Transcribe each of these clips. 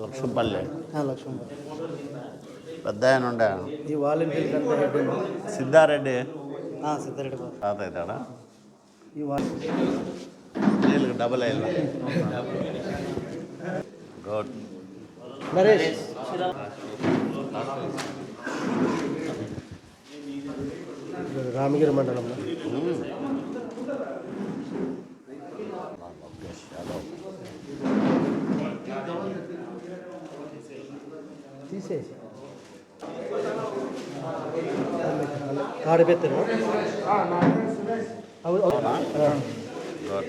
లక్ష్మపల్లి. పెద్ద ఆయన ఉండే? ఈ వాలంటీర్. సిద్ధారెడ్డి. సిద్ధారెడ్డి తాత అవుతాడా ఈ డబల్ గుడ్. నరేష్. రామగిరి మండలంలో. తీసేసి ఆడిపెత్తారు గుడ్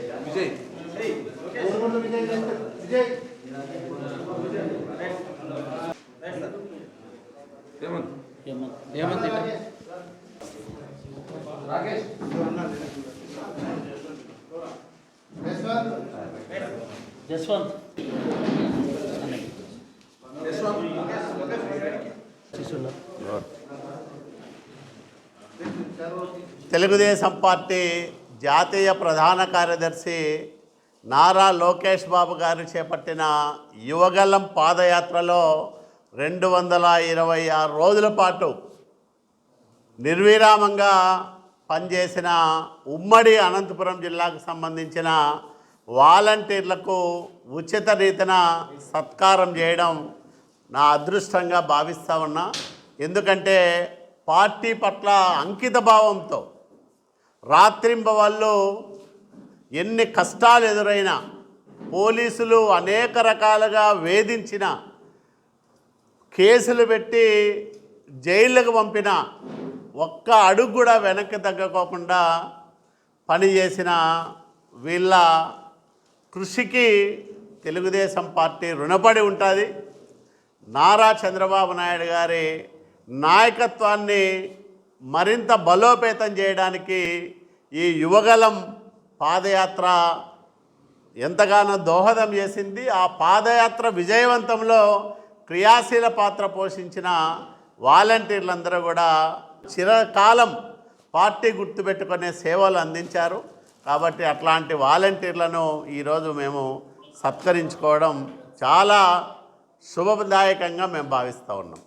జస్వంత్ తీసుకున్నా గుడ్ తెలుగుదేశం పార్టీ జాతీయ ప్రధాన కార్యదర్శి నారా లోకేష్ బాబు గారు చేపట్టిన యువగలం పాదయాత్రలో రెండు వందల ఇరవై ఆరు రోజుల పాటు నిర్విరామంగా పనిచేసిన ఉమ్మడి అనంతపురం జిల్లాకు సంబంధించిన వాలంటీర్లకు ఉచిత రీతిన సత్కారం చేయడం నా అదృష్టంగా భావిస్తా ఉన్నా. ఎందుకంటే పార్టీ పట్ల అంకిత భావంతో రాత్రింబవళ్ళు ఎన్ని కష్టాలు ఎదురైనా పోలీసులు అనేక రకాలుగా వేధించిన కేసులు పెట్టి జైళ్ళకు పంపిన ఒక్క అడుగు కూడా వెనక్కి తగ్గకోకుండా పనిచేసిన వీళ్ళ కృషికి తెలుగుదేశం పార్టీ రుణపడి ఉంటుంది. నారా చంద్రబాబు నాయుడు గారి నాయకత్వాన్ని మరింత బలోపేతం చేయడానికి ఈ యువగలం పాదయాత్ర ఎంతగానో దోహదం చేసింది. ఆ పాదయాత్ర విజయవంతంలో క్రియాశీల పాత్ర పోషించిన వాలంటీర్లందరూ కూడా చిరకాలం పార్టీ గుర్తుపెట్టుకునే సేవలు అందించారు. కాబట్టి అట్లాంటి వాలంటీర్లను ఈరోజు మేము సత్కరించుకోవడం చాలా శుభదాయకంగా మేము భావిస్తూ ఉన్నాం.